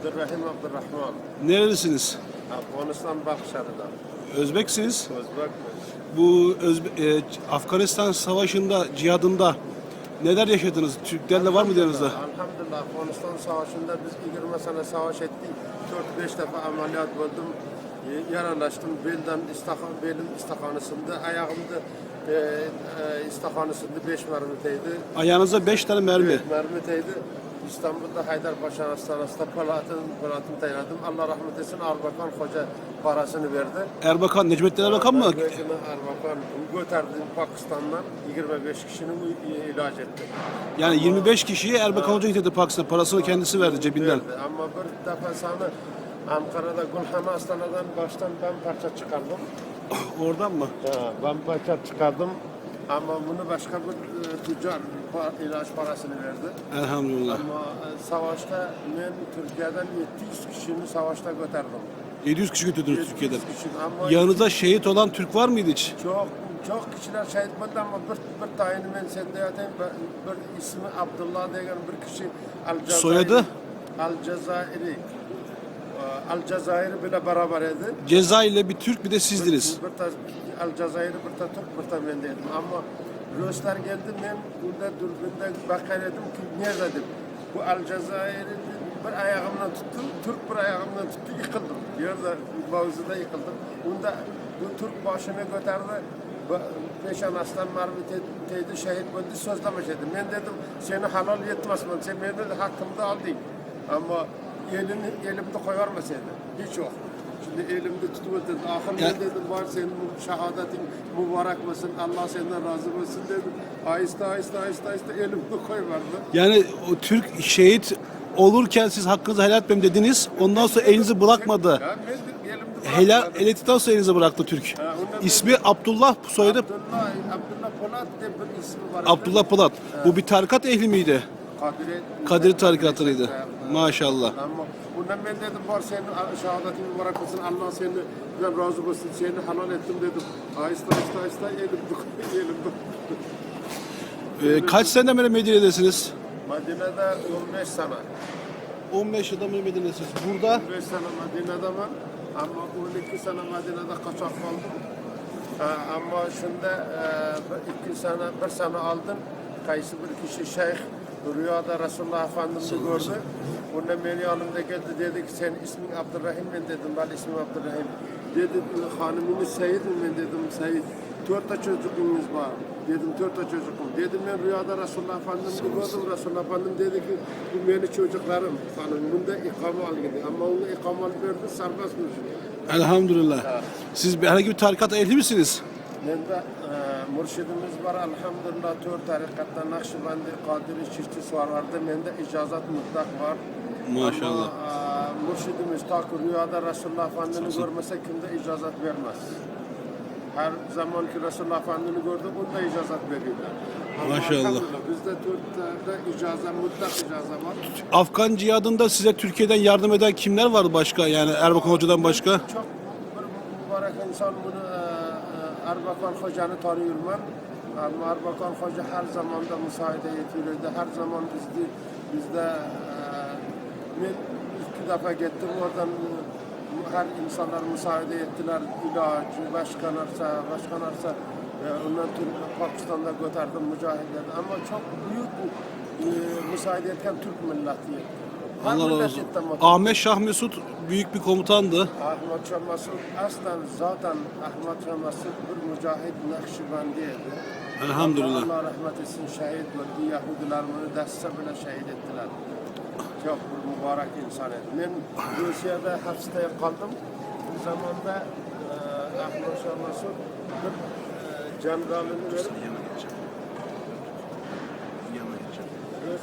Abdurrahim Abdurrahman. Nerelisiniz? Afganistan Bakşarı'dan. Özbeksiniz. Özbek mi? Bu Özbe- e, Afganistan Savaşı'nda, cihadında neler yaşadınız? Türklerle var mı yanınızda? Elhamdülillah Afganistan Savaşı'nda biz 20 sene savaş ettik. 4-5 defa ameliyat oldum. Y- Yaralaştım. Belden istaka, belin istakanısında, ayağımda e, e, istakanısında 5 mermiteydi. Ayağınıza 5 tane mermi. Evet, mermiteydi. İstanbul'da Haydarpaşa Hastanesi'nde Polat'ın, Polat'ın tayladım. Allah rahmet etsin Arbakan Hoca parasını verdi. Erbakan, Necmettin Erbakan mı? Belgini Erbakan götürdü Pakistan'dan 25 kişinin ilaç etti. Yani 25 kişiyi Erbakan Hoca getirdi Pakistan'a. Parasını kendisi verdi cebinden. Verdi. Ama bir defa sana Ankara'da Gülhane Hastaneden baştan ben parça çıkardım. Oradan mı? Ha, ben parça çıkardım. Ama bunu başka bir e, tüccar pa- ilaç parasını verdi. Elhamdülillah. Ama e, savaşta ben Türkiye'den 700 kişinin savaşta götürdüm. 700 kişi götürdünüz 700 Türkiye'den. ama Yanınızda şehit olan Türk var mıydı hiç? çok çok kişiler şehit oldu ama bir, bir tane ben sende yatayım bir, bir ismi Abdullah diyen bir kişi Al Cezayir, Soyadı? Al Cezayir'i Al Cezayir bile beraber idi. Cezayir'le bir Türk bir de sizdiniz. Bir ta Al Cezayir bir ta Türk bir ta ben dedim ama Ruslar geldi ben burada dürbünde bakar dedim ki ne dedim. Bu Al Cezayir'i bir ayağımdan tuttum, Türk bir ayağımdan tuttu, yıkıldım. Yerde mavzuda yıkıldım. Bunda bu Türk başını götürdü. Peşan aslan mermi teydi şehit oldu sözlemiş dedim. Ben dedim seni halal yetmez mi? Sen beni hakkımda aldın. Ama elini elimde koyarmasaydı. Hiç yok. Şimdi elimde tutup dedim. Ahir Ya- dedim var senin şehadetin mübarek olsun. Allah senden razı olsun dedim. Ahiste ahiste ahiste ahiste elimde koyvardı. Yani o Türk şehit olurken siz hakkınızı helal etmem dediniz. Ondan sonra elinizi bırakmadı. Helal bırakmadım. el ettikten sonra elinizi bıraktı Türk. Ha, İsmi Abdullah soyadı Abdullah, Abdullah Polat diye bir ismi var. Abdullah Polat. Bu bir tarikat ehli miydi? Kadri, Kadir tarikatıydı. Maşallah. Ama bundan ben dedim var senin şehadetin olsun. Allah seni ben razı olsun. Seni halal ettim dedim. Ahiste ahiste ahiste elimde elimde. Ee, kaç sene beri Medine'desiniz? Medine'de 15 sene. 15 yıldan beri Medine'desiniz. Burada 15 sene Medine'de var. Ama 12 sene Medine'de kaçak kaldım. Ha, ama şimdi e, iki sene, bir sene aldım. Kayısı bir kişi şeyh rüyada Resulullah Efendimiz'i gördü. Bundan beni yanımda geldi dedi ki sen ismin Abdurrahim ben dedim ben ismim Abdurrahim. Dedi hanımınız Seyit mi ben dedim Seyit. Dört de çocuğumuz var. Dedim dört de çocuğum. Dedim ben rüyada Resulullah Efendimiz'i gördüm. Resulullah Efendim dedi ki bu benim çocuklarım. Hanım bunda ikame al dedi. Ama onu ikame al verdi serbestmiş. elhamdülillah. Siz bir- herhangi bir tarikat ehli misiniz? Mende e, mürşidimiz var elhamdülillah tör tarikatta Nakşibendi, Kadiri, Çiftçi vardı. Mende icazat mutlak var. Maşallah. Ama e, mürşidimiz ta ki rüyada Resulullah Efendimiz'i görmese kimde icazat vermez. Her zaman ki Resulullah Efendimiz'i gördü, bunda icazat. Ama Maşallah. elhamdülillah Bizde Türk'te icazat, mutlak icazat var. Afgan cihadında size Türkiye'den yardım eden kimler vardı başka? Yani Erbakan Hoca'dan başka? Çok bir mübarek insan bunu e, Erbakan Hoca'nı tanıyorum ben. Ama Erbakan Hoca her zaman da müsaade ediyordu. Her zaman bizde, bizde e, iki defa gittim oradan e, her insanlar müsaade ettiler. İlacı, başka narsa, başka narsa. E, ondan Türk, Pakistan'da götürdüm mücahitleri. Ama çok büyük e, müsaade etken Türk milleti. Allah razı olsun. Ahmet Şah Mesut büyük bir komutandı. Ahmet Şah Masud aslen zaten Ahmet Şah Masud bir mücahid Nakşibendiydi. Elhamdülillah. Allah rahmet etsin şehit oldu. Yahudiler bunu deste bile şehit ettiler. Çok bir mübarek insan idi. Ben Rusya'da hapiste kaldım. Bu zamanda e, Ahmet Şah Masud bir e, generalini verip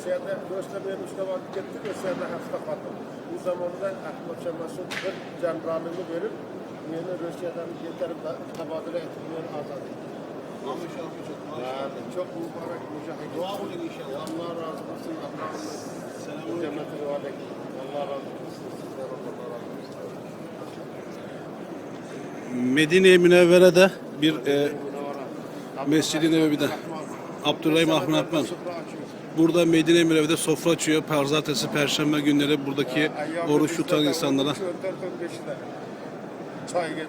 Rusya'da, Rusya benim üstüne vakit gitti, Rusya'da hapiste kaldım. Bu zamanda Ahmet Şah Masud bir generalini verip beni Rusya'dan getirip tabadile etip beni azad etti. Yani çok mübarek mücahit. Dua olun inşallah. Allah razı olsun. Allah cennetine vaat etsin. Allah razı olsun. Sizden Allah razı olsun. Medine-i Münevvere'de bir e. Mescid-i Nebevi'de. Abdurrahim Ahmet Akman. Burada Medine Münevvere'de sofra açıyor. Pazartesi, Perşembe günleri buradaki oruç tutan insanlara. Çay getir.